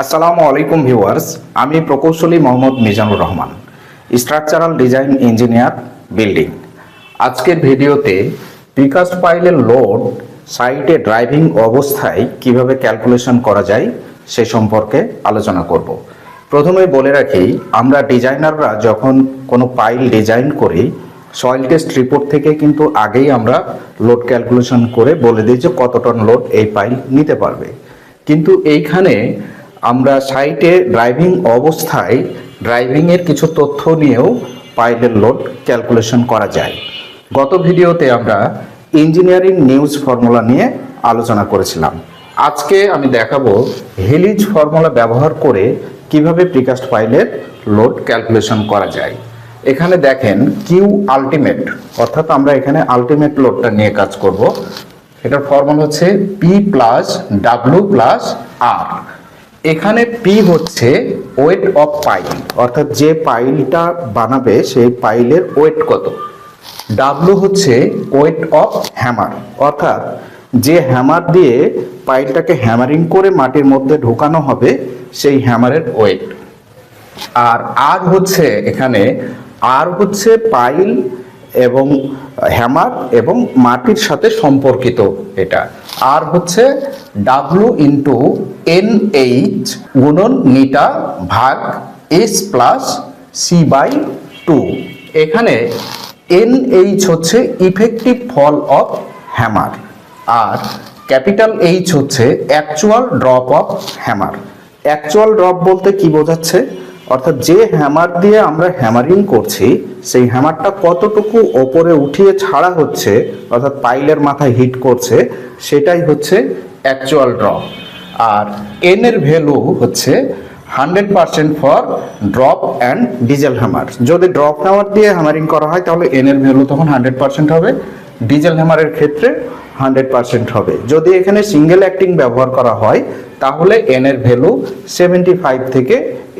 আসসালামু আলাইকুম ভিউয়ার্স, আমি প্রকৌশলী Mohammad Mizanur Rahman structural design engineer building আজকের ভিডিওতে প্রিকাস্ট ফাইলের লোড সাইটে ড্রাইভিং অবস্থায় কীভাবে ক্যালকুলেশন করা যায়, সে সম্পর্কে আলোচনা করব। প্রথমে বলে রাখি, আমরা ডিজাইনাররা যখন কোনো পাইল ডিজাইন করি সয়েল টেস্ট রিপোর্ট থেকে কিন্তু আগেই আমরা লোড ক্যালকুলেশন করে বলে দিই যে কত টন লোড এই পাইল নিতে পারবে। কিন্তু এইখানে আমরা সাইটে ড্রাইভিং অবস্থায় ড্রাইভিংয়ের কিছু তথ্য নিয়েও পাইলের লোড ক্যালকুলেশন করা যায়। গত ভিডিওতে আমরা ইঞ্জিনিয়ারিং নিউজ ফর্মুলা নিয়ে আলোচনা করেছিলাম। আজকে আমি দেখাবো হেলিজ ফর্মুলা ব্যবহার করে কীভাবে প্রিকাস্ট ফাইলের লোড ক্যালকুলেশন করা যায়। এখানে দেখেন কিউ আলটিমেট অর্থাৎ আমরা এখানে আলটিমেট লোডটা নিয়ে কাজ করব। এটার ফর্মুলা হচ্ছে পি প্লাস ডাব্লু প্লাস আর এখানে পি হচ্ছে ওয়েট অফ পাইল অর্থাৎ যে পাইলটা বানাবে সেই পাইলের ওয়েট কত? ডাব্লু হচ্ছে ওয়েট অফ হ্যামার অর্থাৎ যে হ্যামার দিয়ে পাইলটাকে হ্যামারিং করে মাটির মধ্যে ঢোকানো হবে, সেই হ্যামারের ওয়েট আর আর হচ্ছে এখানে আর হচ্ছে পাইল এবং হ্যামার এবং মাটির সাথে সম্পর্কিত এটা। আর হচ্ছে ডাব্লু ইন্টু এন এইচ গুণন নিটা ভাগ S plus C by two এখানে এন এইচ হচ্ছে ইফেক্টিভ ফল অফ হ্যামার আর ক্যাপিটাল এইচ হচ্ছে actual drop of hammer. Actual drop বলতে কি বোঝাচ্ছে? অর্থাৎ যে হ্যামার দিয়ে আমরা হ্যামারিং করছি, সেই হ্যামারটা কতটুকু ওপরে উঠিয়ে ছাড়া হচ্ছে, অর্থাৎ পাইলের মাথায় হিট করছে, সেটাই হচ্ছে অ্যাকচুয়াল ড্রপ আর এন এর ভ্যালু হচ্ছে hundred percent for drop and diesel hammer যদি ড্রপ হ্যামার দিয়ে হ্যামারিং করা হয়, তাহলে এন এর ভ্যালু তখন হান্ড্রেড পার্সেন্ট হবে। ডিজেল হ্যামারের ক্ষেত্রে হান্ড্রেড পার্সেন্ট হবে। যদি এখানে সিঙ্গেল অ্যাক্টিং ব্যবহার করা হয়, তাহলে এন এর ভ্যালু সেভেন্টি ফাইভ থেকে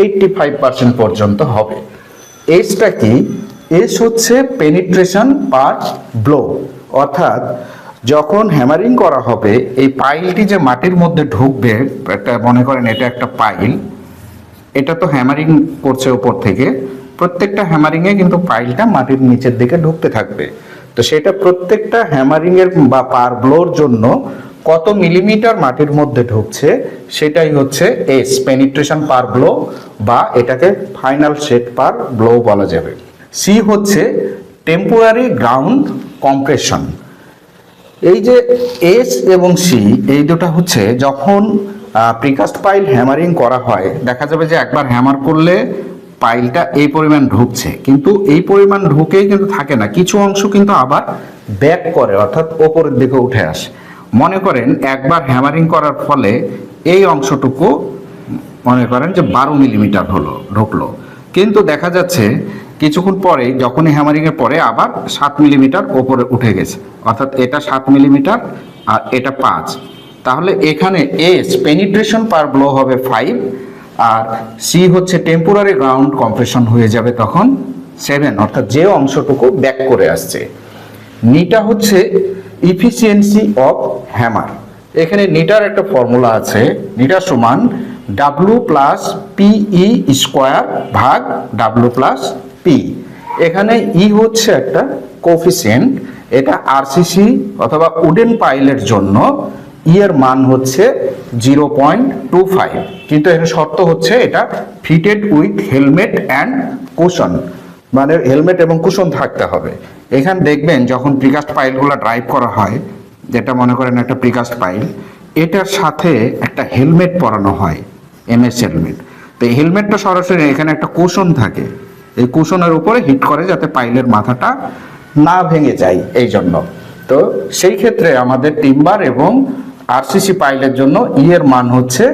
এইটটি ফাইভ পার্সেন্ট পর্যন্ত হবে। এসটা কি? এস হচ্ছে পেনিট্রেশন পার ব্লো অর্থাৎ যখন হ্যামারিং করা হবে, এই পাইলটি যে মাটির মধ্যে ঢুকবে একটা মনে করেন এটা একটা পাইল এটা তো হ্যামারিং করছে উপর থেকে, প্রত্যেকটা হ্যামারিংয়ে কিন্তু পাইলটা মাটির নিচের দিকে ঢুকতে থাকবে। তো সেটা প্রত্যেকটা হ্যামারিং এর বা পার ব্লোর জন্য কত মিলিমিটার মাটির মধ্যে ঢুকছে, সেটাই হচ্ছে এস পেনিট্রেশন পার ব্লো বা এটাকে ফাইনাল সেট পার ব্লো বলা যাবে। সি হচ্ছে টেম্পোরারি গ্রাউন্ড কম্প্রেশন এই যে এস এবং সি এই দুটো হচ্ছে যখন প্রিকাস্ট পাইল হ্যামারিং করা হয়, দেখা যাবে যে একবার হ্যামার করলে পাইলটা এই পরিমাণ ঢুকছে। কিন্তু এই পরিমাণ ঢুকেই কিন্তু থাকে না। কিছু অংশ কিন্তু আবার ব্যাক করে, অর্থাৎ ওপরের দিকে উঠে আসে। মনে করেন একবার হ্যামারিং করার ফলে এই অংশটুকু মনে করেন যে বারো মিলিমিটার হলো, ঢুকলো। কিন্তু দেখা যাচ্ছে কিছুক্ষণ পরে যখনই হ্যামারিং এর পরে আবার সাত মিলিমিটার ওপরে উঠে গেছে। অর্থাৎ এটা সাত মিলিমিটার আর এটা পাঁচ। তাহলে এখানে এস পেনিট্রেশন পার ব্লো হবে ফাইভ আর সি হচ্ছে টেম্পোরারি গ্রাউন্ড কম্প্রেশন হয়ে যাবে তখন সেভেন অর্থাৎ যে অংশটুকু ব্যাক করে আসছে। নিটা হচ্ছে ইফিসিয়েন্সি অফ হ্যামার এখানে নিটার একটা ফর্মুলা আছে নিটা সমান W plus P E square ভাগ ডাব্লু প্লাস পি এখানে ই হচ্ছে একটা কোফিসিয়েন্ট এটা আরসিসি অথবা উডেন পাইলের জন্য ই এর মান হচ্ছে জিরো পয়েন্ট টু ফাইভ কিন্তু এখানে শর্ত হচ্ছে এটা fitted with helmet and cushion মানে হেলমেট এবং কুশন থাকতে হবে। এখানে দেখবেন যখন প্রিকাস্ট পাইলগুলো ড্রাইভ করা হয়, যেটা মনে করেন একটা প্রিকাস্ট পাইল এটার সাথে একটা হেলমেট পরানো হয় এমএস হেলমেট তো এই হেলমেটটা সরাসরি এখানে একটা কুশন থাকে। এই কুশনের উপরে হিট করে যাতে পাইলের মাথাটা না ভেঙে যায় এই জন্য তো সেই ক্ষেত্রে আমাদের টিম্বার এবং আরসিসি পাইলের জন্য ই এর মান হচ্ছে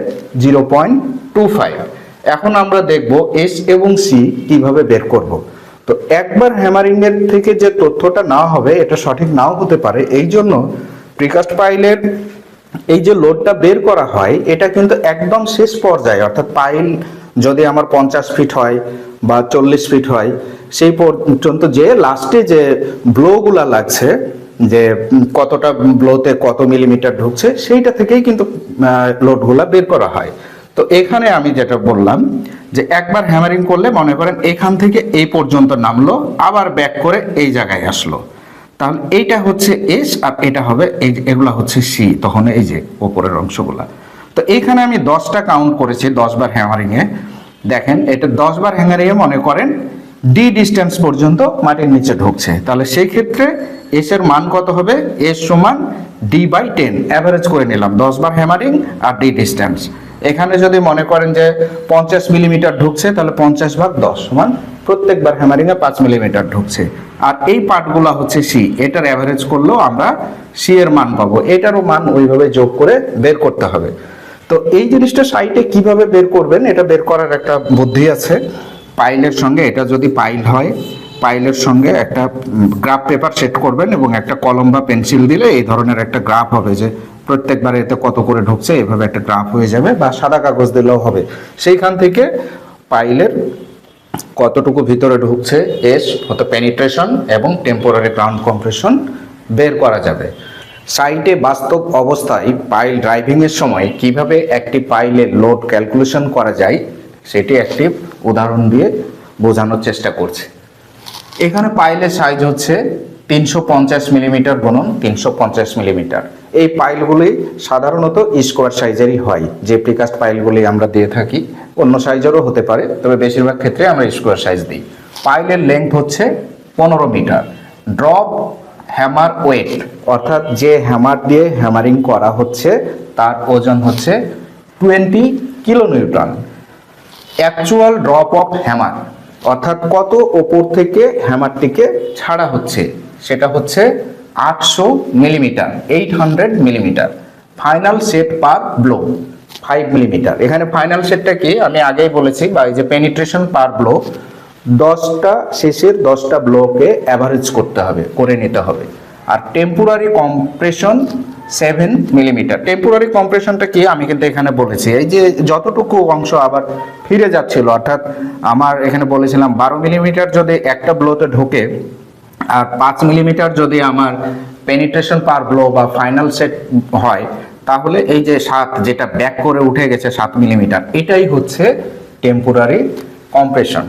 জিরো পয়েন্ট টু ফাইভ এখন আমরা দেখব এস এবং সি কীভাবে বের করব। তো একবার হ্যামারিং এর থেকে যে তথ্যটা না হবে, এটা সঠিক নাও হতে পারে। এই জন্য প্রিকাস্ট পাইলের এই যে লোডটা বের করা হয়, এটা কিন্তু একদম শেষ পর্যায়ে, অর্থাৎ পাইল যদি আমার পঞ্চাশ ফিট হয় বা চল্লিশ ফিট হয়, সেই পর্যন্ত যে লাস্টে যে ব্লোগুলা লাগছে যে কতটা ব্লোতে কত মিলিমিটার ঢুকছে, সেইটা থেকেই কিন্তু লোডগুলা বের করা হয়। তো এখানে আমি যেটা বললাম, যে একবার হ্যামারিং করলে মনে করেন এখান থেকে এই পর্যন্ত নামলো, আবার ব্যাক করে এই জায়গায় আসলো। তাহলে এইটা হচ্ছে এস, আর এটা হবে এই এগুলা হচ্ছে সি, তখন এই যে ওপরের অংশগুলা। তো এইখানে আমি দশটা কাউন্ট করেছি দশ বার হ্যামারিংয়ে দেখেন, এটা দশ বার হ্যামারিংয়ে মনে করেন ডি ডিস্টেন্স পর্যন্ত মাটির নিচে ঢুকছে। তাহলে সেই ক্ষেত্রে এস এর মান কত হবে? এস সমান ডি বাই টেন অ্যাভারেজ করে নিলাম। দশ বার হ্যামারিং আর ডি ডিস্টেন্স এখানে যদি মনে করেন যে পঞ্চাশ মিলিমিটার ঢুকছে, তাহলে পঞ্চাশ ভাগ দশ সমান প্রত্যেকবার হ্যামারিংয়ে পাঁচ মিলিমিটার ঢুকছে। আর এই পার্টগুলো হচ্ছে সি এটার অ্যাভারেজ করলেও আমরা সি এর মান পাবো। এটারও মান ওইভাবে যোগ করে বের করতে হবে। তো এই জিনিসটা সাইটে কীভাবে বের করবেন, এটা বের করার একটা বুদ্ধি আছে। পাইলের সঙ্গে এটা যদি পাইল হয় পাইলের সঙ্গে একটা গ্রাফ পেপার সেট করবেন এবং একটা কলম বা পেন্সিল দিলে এই ধরনের একটা গ্রাফ হবে যে প্রত্যেকবার এতে কত করে ঢুকছে, এভাবে একটা গ্রাফ হয়ে যাবে বা সাদা কাগজ দিলেও হবে। সেইখান থেকে পাইলের কতটুকু ভিতরে ঢুকছে, এস হতো পেনিট্রেশন এবং টেম্পোরারি গ্রাউন্ড কম্প্রেশন বের করা যাবে। সাইটে বাস্তব অবস্থায় পাইল ড্রাইভিংয়ের সময় কীভাবে একটি পাইলের লোড ক্যালকুলেশন করা যায়, সেটি একটি উদাহরণ দিয়ে বোঝানোর চেষ্টা করছি। এখানে পাইলের সাইজ হচ্ছে তিনশো পঞ্চাশ মিলিমিটার গুণন তিনশো পঞ্চাশ মিলিমিটার এই পাইলগুলি সাধারণত স্কোয়ার সাইজেরই হয়। যে প্রিকাস্ট পাইলগুলি আমরা দিয়ে থাকি, অন্য সাইজেরও হতে পারে, তবে বেশিরভাগ ক্ষেত্রে আমরা স্কোয়ার সাইজ দিই। পাইলের লেংথ হচ্ছে পনেরো মিটার ড্রপ হ্যামার ওয়েট অর্থাৎ যে হ্যামার দিয়ে হ্যামারিং করা হচ্ছে, তার ওজন হচ্ছে twenty kilo newton actual drop of hammer অর্থাৎ কত ওপর থেকে হ্যামারটিকে ছাড়া হচ্ছে? সেটা হচ্ছে আটশো millimetre eight hundred millimetre. Final set per blow five millimetre এখানে ফাইনাল সেটটা কি? আমি আগেই বলেছি বা এই যে পেনিট্রেশন পার ব্লো দশটা শেষের দশটা ব্লকে অ্যাভারেজ করতে হবে, করে নিতে হবে। আর temporary compression seven millimetre. Temporary কম্প্রেশনটা কি? আমি কিন্তু এখানে বলেছি। এই যে যতটুকু অংশ আবার ফিরে যাচ্ছিল, অর্থাৎ আমার এখানে বলেছিলাম বারো মিলিমিটার যদি একটা ব্লোতে ঢোকে, আর পাঁচ মিলিমিটার যদি আমার পেনিট্রেশন পার ব্লো বা ফাইনাল সেট হয়, তাহলে এই যে সাত, যেটা ব্যাক করে উঠে গেছে সাত মিলিমিটার, এটাই হচ্ছে টেম্পোরারি কম্প্রেশন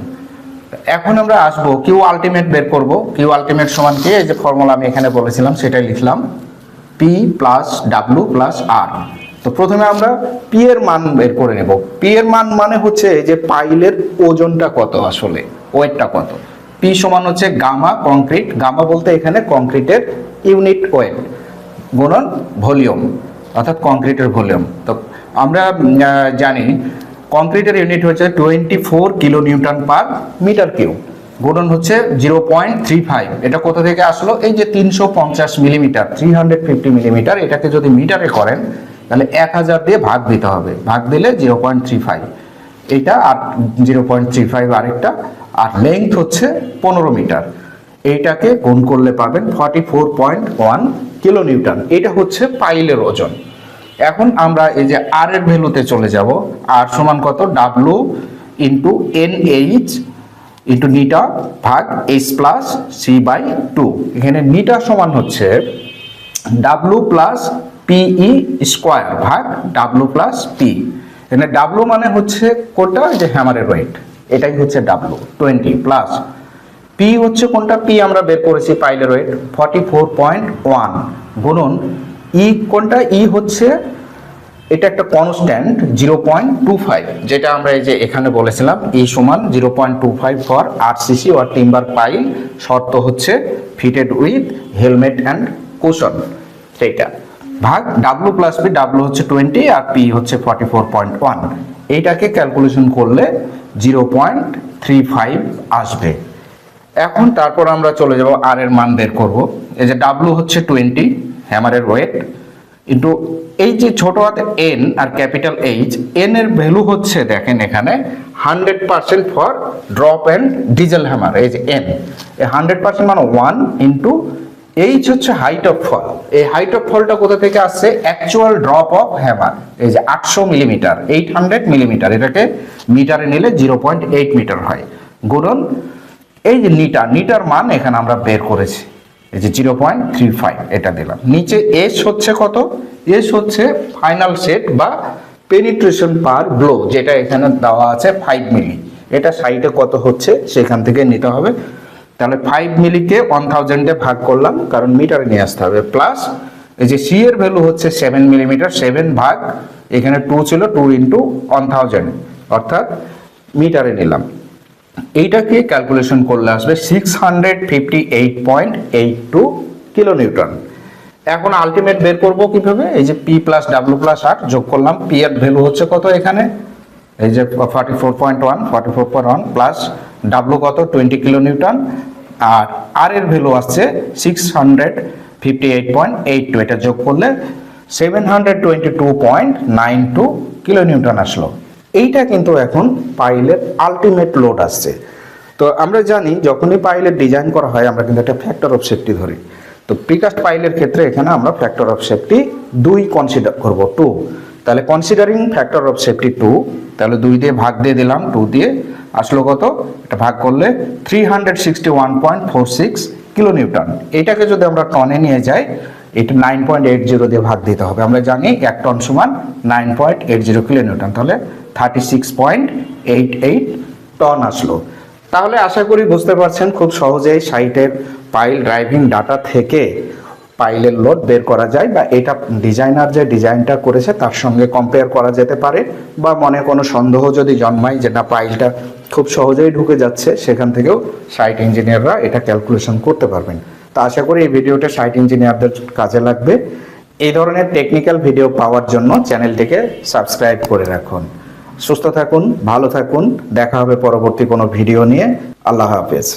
এখন আমরা আসব কিউ আলটিমেট বের করব। কিউ আলটিমেট সমান কি? এই যে ফর্মুলা আমি এখানে বলেছিলাম, সেটাই লিখলাম। পি প্লাস ডাব্লু প্লাস আর তো প্রথমে আমরা পি এর মান বের করে নেব। পি এর মান মানে হচ্ছে যে পাইলের ওজনটা কত আসলে, ওয়েটটা কত। পি সমান হচ্ছে গামা কংক্রিট, গামা বলতে এখানে কংক্রিটের ইউনিট ওয়েট গুণন ভলিউম, অর্থাৎ কংক্রিটের ভলিউম। তো আমরা জানি কংক্রিটের ইউনিট হচ্ছে twenty four kilo newton per metre cube গুণন হচ্ছে জিরো পয়েন্ট থ্রি ফাইভ এটা কোথা থেকে আসলো? এই যে তিনশো পঞ্চাশ millimetre three hundred fifty millimetre এটাকে যদি মিটারে করেন, তাহলে এক হাজার দিয়ে ভাগ দিতে হবে। ভাগ দিলে জিরো পয়েন্ট থ্রি ফাইভ এইটা আর জিরো পয়েন্ট থ্রি ফাইভ আরেকটা, আর লেংথ হচ্ছে পনেরো মিটার এইটাকে গুণ করলে পাবেন forty four point one kilo এটা হচ্ছে পাইলের ওজন। এখন আমরা এই যে আর এর ভ্যালুতে চলে যাব। আর সমান কত? W into N H into নিটা ভাগ H plus C by two এখানে নিটা সমান হচ্ছে W plus P E square ভাগ ডাব্লু প্লাস পি এখানে ডাব্লু মানে হচ্ছে এই যে হ্যামারের ওয়েট এটাই হচ্ছে ডাব্লু টোয়েন্টি প্লাস পি হচ্ছে কোনটা? পি আমরা বের করেছি পাইলের weight forty four point one গুণন ই কোনটা? ই হচ্ছে এটা একটা constant zero point two five যেটা আমরা এই যে এখানে বলেছিলাম ই সমান zero point two five for R CC or timber pile শর্ত হচ্ছে fitted with helmet and cushion সেইটা। ভাগ ডাব্লু প্লাস পি ডাব্লু হচ্ছে টোয়েন্টি আর পি হচ্ছে ফর্টি ফোর পয়েন্ট ওয়ান এইটাকে ক্যালকুলেশন করলে জিরো পয়েন্ট থ্রি ফাইভ আসবে। এখন তারপর আমরা চলে যাব আর এর মান বের করব, এই যে ডাব্লু হচ্ছে টোয়েন্টি হ্যামারের ওয়েট কিন্তু এই যে ছোট হাতে এন আর ক্যাপিটাল এইচ এন এর ভ্যালু হচ্ছে দেখেন এখানে hundred percent for drop and diesel hammer এই যে এন এই হান্ড্রেড পার্সেন্ট মানে ওয়ান ইন্টু এইচ হচ্ছে হাইট অফ ফল এই হাইট অফ ফলটা কোথা থেকে আসছে? অ্যাকচুয়াল ড্রপ অফ হ্যামার এই যে আটশো মিলিমিটার এইট হান্ড্রেড মিলিমিটার এটাকে মিটারে নিলে জিরো পয়েন্ট এইট মিটার হয়। গুণন, এই যে নিটার নিটার মান এখানে আমরা বের করেছি। এই যে জিরো পয়েন্ট থ্রি ফাইভ এটা দিলাম। নিচে এস হচ্ছে কত? এস হচ্ছে ফাইনাল সেট বা পেনিট্রেশন পার ব্লো যেটা এখানে দেওয়া আছে ফাইভ মিলি এটা সাইটে কত হচ্ছে? সেখান থেকে নিতে হবে। তাহলে ফাইভ মিলিকে ওয়ান থাউজেন্ডে ভাগ করলাম, কারণ মিটারে নিয়ে আসতে হবে। প্লাস এই যে সি এর ভ্যালু হচ্ছে সেভেন মিলিমিটার সেভেন ভাগ, এখানে টু ছিল টু ইন্টু ওয়ান থাউজেন্ড অর্থাৎ মিটারে নিলাম। এইটাকে ক্যালকুলেশন করলে আসবে six hundred fifty eight point eight two kilo newton এখন আলটিমেট বের করব কীভাবে? এই যে P plus W plus R যোগ করলাম পি এর ভ্যালু হচ্ছে কত এখানে? এই যে forty four point one forty four point one plus W কত? টোয়েন্টি কিলো নিউটন আর আর এর ভ্যালু আসছে six hundred fifty eight point eight two এটা যোগ করলে seven hundred twenty two point nine two kilo newton আসলো। এইটা কিন্তু এখন পাইলের আলটিমেট লোড আসছে। তো আমরা জানি যখনই পাইলের ডিজাইন করা হয়, আমরা কিন্তু একটা ফ্যাক্টর অফ সেফটি ধরি। তো প্রিকাস্ট পাইলের ক্ষেত্রে এখানে আমরা ফ্যাক্টর অফ সেফটি দুই কনসিডার করব টু তাহলে considering factor of safety two তাহলে দুই দিয়ে ভাগ দিয়ে দিলাম টু দিয়ে আসলো কত? এটা ভাগ করলে three hundred sixty one point four six kilo newton. এটাকে যদি আমরা টনে নিয়ে যাই এটা নাইন পয়েন্ট এইট জিরো দিয়ে ভাগ দিতে হবে। আমরা জানি এক টন সমান nine point eight zero kilo newton তাহলে thirty six point eight eight ton আসলো। তাহলে আশা করি বুঝতে পারছেন খুব সহজেই সাইটের পাইল ড্রাইভিং ডাটা থেকে পাইলের লোড বের করা যায় বা এটা ডিজাইনার যে ডিজাইনটা করেছে তার সঙ্গে কম্পেয়ার করা যেতে পারে বা মনে কোনো সন্দেহ যদি জন্মায় যে না পাইলটা খুব সহজেই ঢুকে যাচ্ছে, সেখান থেকেও সাইট ইঞ্জিনিয়াররা এটা ক্যালকুলেশন করতে পারবেন। তা আশা করি এই ভিডিওটা সাইট ইঞ্জিনিয়ারদের কাজে লাগবে। এই ধরনের টেকনিক্যাল ভিডিও পাওয়ার জন্য চ্যানেলটিকে সাবস্ক্রাইব করে রাখুন। সুস্থ থাকুন, ভালো থাকুন, দেখা হবে পরবর্তী কোনো ভিডিও নিয়ে। আল্লাহ হাফেজ।